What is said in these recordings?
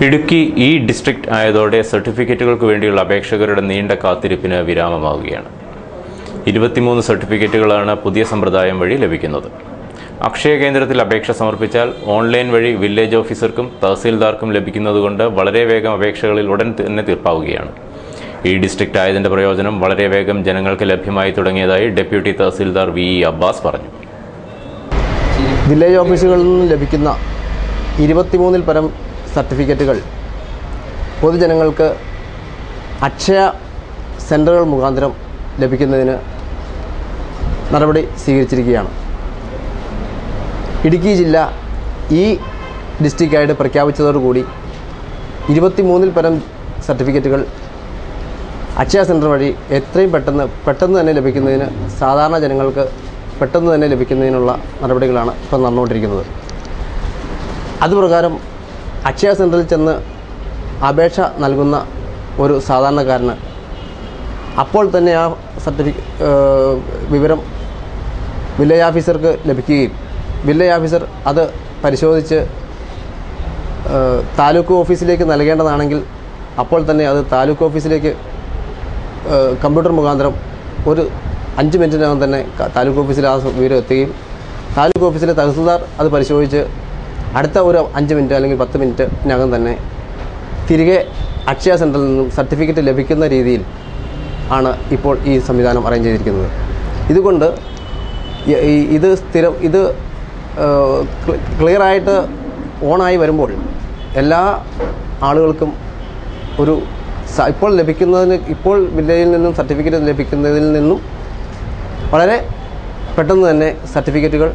ഇടുക്കി ഈ ഡിസ്ട്രിക്റ്റ് ആയതോടെ സർട്ടിഫിക്കറ്റുകൾക്ക് വേണ്ടിയുള്ള അപേക്ഷകരുടെ നീണ്ട കാത്തിരിപ്പിന് വിരാമമാവുകയാണ്. ഇരുപത്തിമൂന്ന് സർട്ടിഫിക്കറ്റുകളാണ് പുതിയ സമ്പ്രദായം വഴി ലഭിക്കുന്നത്. അക്ഷയ കേന്ദ്രത്തിൽ അപേക്ഷ സമർപ്പിച്ചാൽ ഓൺലൈൻ വഴി വില്ലേജ് ഓഫീസർക്കും തഹസീൽദാർക്കും ലഭിക്കുന്നതുകൊണ്ട് വളരെ വേഗം അപേക്ഷകളിൽ ഉടൻ തന്നെ തീർപ്പാവുകയാണ്. ഈ ഡിസ്ട്രിക്റ്റ് ആയതിന്റെ പ്രയോജനം വളരെ വേഗം ജനങ്ങൾക്ക് ലഭ്യമായി തുടങ്ങിയതായി deputy tahsildar V E Abbas പറഞ്ഞു. വില്ലേജ് ഓഫീസുകളിൽ നിന്ന് ലഭിക്കുന്ന ഇരുപത്തിമൂന്നിൽ പരം സർട്ടിഫിക്കറ്റുകൾ. പൊതുജനങ്ങൾക്ക് അക്ഷയ സെന്ററുകൾ മുഖാന്തരം ലഭിക്കുന്നതിന് നടപടി സ്വീകരിച്ചിരിക്കുകയാണ്. ഇടുക്കി ജില്ല ഈ ഡിസ്ട്രിക്റ്റായിട്ട് പ്രഖ്യാപിച്ചതോടുകൂടി ഇരുപത്തിമൂന്നിൽ പരം സർട്ടിഫിക്കറ്റുകൾ അക്ഷയ സെന്റർ വഴി എത്രയും പെട്ടെന്ന് പെട്ടെന്ന് തന്നെ ലഭിക്കുന്നതിന് സാധാരണ ജനങ്ങൾക്ക് പെട്ടെന്ന് തന്നെ ലഭിക്കുന്നതിനുള്ള നടപടികളാണ് ഇപ്പോൾ നടന്നുകൊണ്ടിരിക്കുന്നത്. അതുപ്രകാരം അക്ഷയ സെന്ററിൽ ചെന്ന് അപേക്ഷ നൽകുന്ന ഒരു സാധാരണക്കാരന് അപ്പോൾ തന്നെ ആ സർട്ടിഫിക്ക വിവരം വില്ലേജ് ഓഫീസർക്ക് ലഭിക്കുകയും വില്ലേജ് ഓഫീസർ അത് പരിശോധിച്ച് താലൂക്ക് ഓഫീസിലേക്ക് നൽകേണ്ടതാണെങ്കിൽ അപ്പോൾ തന്നെ അത് താലൂക്ക് ഓഫീസിലേക്ക് കമ്പ്യൂട്ടർ മുഖാന്തരം ഒരു അഞ്ച് മിനിറ്റിനകം തന്നെ താലൂക്ക് ഓഫീസിൽ ആ വിവരം എത്തുകയും താലൂക്ക് ഓഫീസിലെ തഹസിൽദാർ അത് പരിശോധിച്ച് അടുത്ത ഒരു അഞ്ച് മിനിറ്റ് അല്ലെങ്കിൽ പത്ത് മിനിറ്റിനകം തന്നെ തിരികെ അക്ഷയ സെന്ററിൽ നിന്നും സർട്ടിഫിക്കറ്റ് ലഭിക്കുന്ന രീതിയിൽ ആണ് ഇപ്പോൾ ഈ സംവിധാനം അറേഞ്ച് ചെയ്തിരിക്കുന്നത്. ഇതുകൊണ്ട് ഇത് സ്ഥിരം ഇത് ക്ലിയറായിട്ട് ഓണായി വരുമ്പോൾ എല്ലാ ആളുകൾക്കും ഒരു ഇപ്പോൾ ലഭിക്കുന്നതിന് ഇപ്പോൾ വില്ലേജിൽ നിന്നും സർട്ടിഫിക്കറ്റ് ലഭിക്കുന്നതിൽ നിന്നും വളരെ പെട്ടെന്ന് തന്നെ സർട്ടിഫിക്കറ്റുകൾ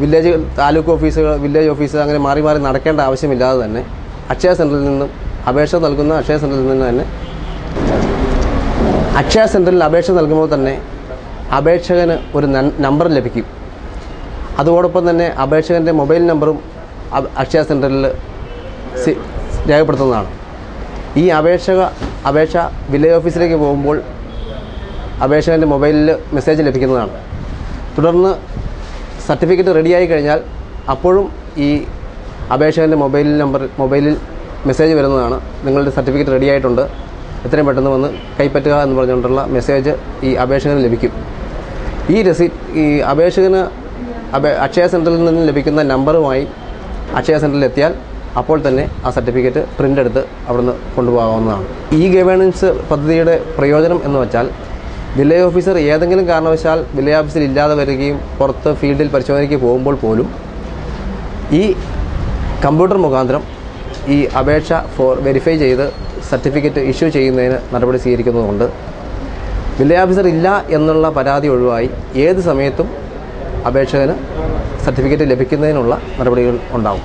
വില്ലേജ് താലൂക്ക് ഓഫീസുകൾ വില്ലേജ് ഓഫീസ് അങ്ങനെ മാറി മാറി നടക്കേണ്ട ആവശ്യമില്ലാതെ തന്നെ അക്ഷയ സെന്ററിൽ നിന്നും അപേക്ഷ നൽകുന്ന അക്ഷയ സെന്ററിൽ നിന്ന് തന്നെ അക്ഷയ സെന്ററിൽ അപേക്ഷ നൽകുമ്പോൾ തന്നെ അപേക്ഷകന് ഒരു നമ്പർ ലഭിക്കും. അതോടൊപ്പം തന്നെ അപേക്ഷകന്റെ മൊബൈൽ നമ്പറും അക്ഷയ സെന്ററിൽ രേഖപ്പെടുത്തുന്നതാണ്. ഈ അപേക്ഷക അപേക്ഷ വില്ലേജ് ഓഫീസിലേക്ക് പോകുമ്പോൾ അപേക്ഷകന്റെ മൊബൈലിൽ മെസ്സേജ് ലഭിക്കുന്നതാണ്. തുടർന്ന് സർട്ടിഫിക്കറ്റ് റെഡിയായി കഴിഞ്ഞാൽ അപ്പോഴും ഈ അപേക്ഷകന്റെ മൊബൈൽ നമ്പർ മൊബൈലിൽ മെസ്സേജ് വരുന്നതാണ്. നിങ്ങളുടെ സർട്ടിഫിക്കറ്റ് റെഡിയായിട്ടുണ്ട്. എത്രയും പെട്ടെന്ന് വന്ന് കൈപ്പറ്റുക എന്ന് പറഞ്ഞുകൊണ്ടുള്ള മെസ്സേജ് ഈ അപേക്ഷകന് ലഭിക്കും. ഈ രസീറ്റ് ഈ അപേക്ഷകന് അപേ അക്ഷയ സെന്ററിൽ നിന്ന് ലഭിക്കുന്ന നമ്പറുമായി അക്ഷയ സെന്ററിൽ എത്തിയാൽ അപ്പോൾ തന്നെ ആ സർട്ടിഫിക്കറ്റ് പ്രിന്റ് എടുത്ത് അവിടുന്ന് കൊണ്ടുപോകാവുന്നതാണ്. ഈ ഗവേണൻസ് പദ്ധതിയുടെ പ്രയോജനം എന്ന് വെച്ചാൽ വില്ലേജ് ഓഫീസർ ഏതെങ്കിലും കാരണവശാൽ വില്ലേജ് ഓഫീസിൽ ഇല്ലാതെ വരികയും പുറത്ത് ഫീൽഡിൽ പരിശോധനയ്ക്ക് പോകുമ്പോൾ പോലും ഈ കമ്പ്യൂട്ടർ മുഖാന്തരം ഈ അപേക്ഷ ഫോർ വെരിഫൈ ചെയ്ത് സർട്ടിഫിക്കറ്റ് ഇഷ്യൂ ചെയ്യുന്നതിന് നടപടി സ്വീകരിക്കുന്നതുകൊണ്ട് വില്ലേജ് ഓഫീസർ ഇല്ല എന്നുള്ള പരാതി ഒഴിവായി ഏത് സമയത്തും അപേക്ഷകന് സർട്ടിഫിക്കറ്റ് ലഭിക്കുന്നതിനുള്ള നടപടികൾ ഉണ്ടാവും.